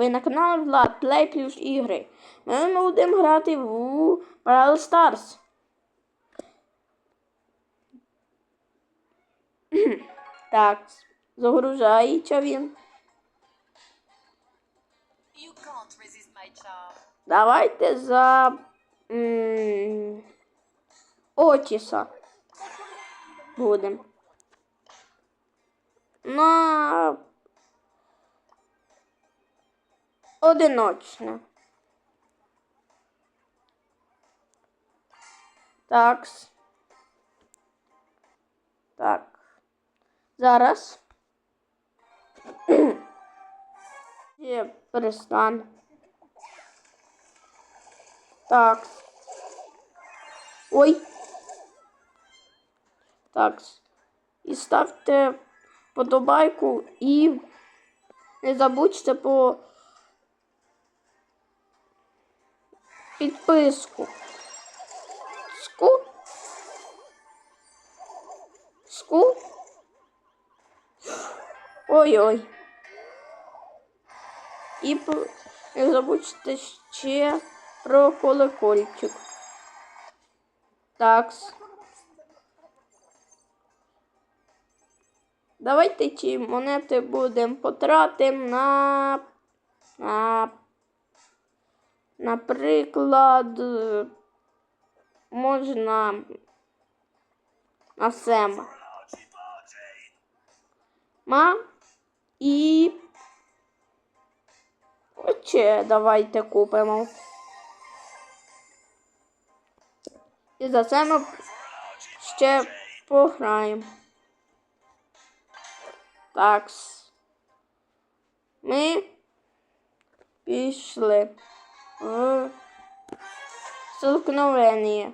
Ви на каналі Влад Play плюс ігри. Ми будемо грати в Brawl Stars. так, загружається він. You can't resist my charm. Давайте за м, Отіса будемо. На одиночне. Такс. Так. Зараз. Є перестан. Так. Ой. Так. І ставте подобайку і не забудьте по підписку. Ску. Ску. Ой-ой. І не забудьте ще про колокольчик. Такс. Давайте ці монети будемо потратимо на, на наприклад, е, можна на Сема. Ма і ще давайте купимо. І за це ми ще пограємо. Так. Ми пішли Sulknął Renię.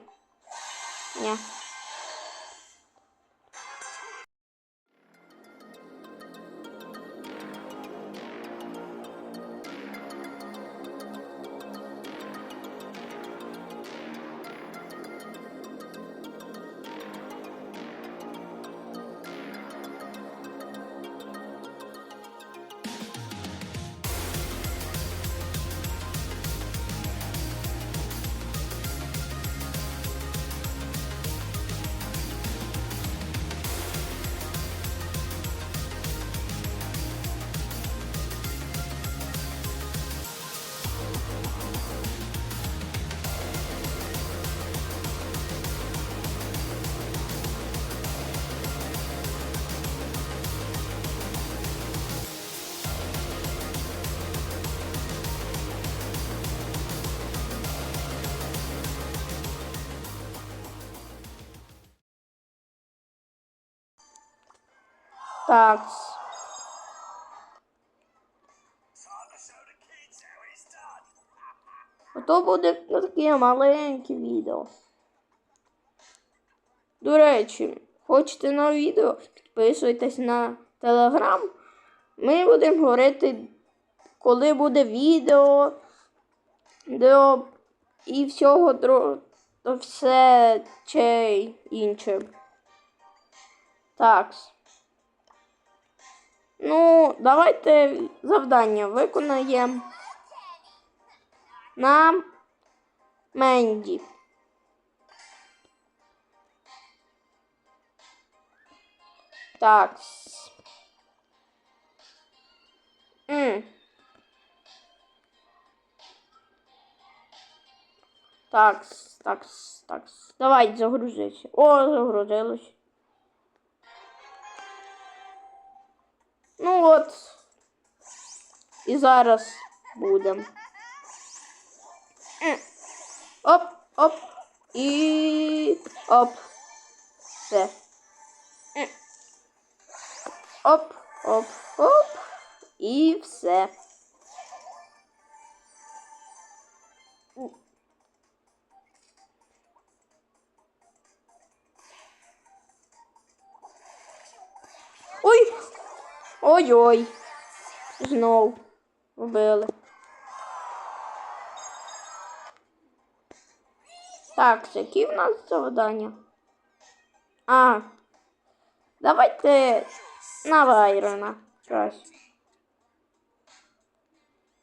Так. Ото буде таке маленьке відео. До речі, хочете на відео, підписуйтесь на телеграм. Ми будемо говорити, коли буде відео, де і всього дро... все чи інше. Так. Ну, давайте завдання виконаємо на Менді. Так. М. Так, так, так. Давай, загрузись. О, загрузилось. От. І зараз будемо. Оп, оп. І оп. Все. Оп, оп, оп. І все. Ой-ой. Знов вбили. Так, які в нас завдання? А. Давайте на Вайрона.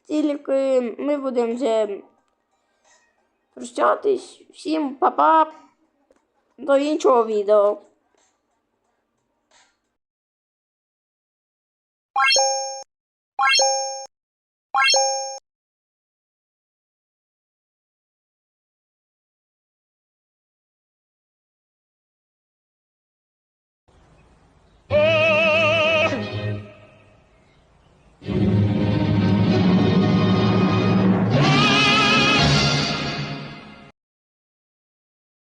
Тільки ми будемо вже прощатись. Всім па-па. До іншого відео.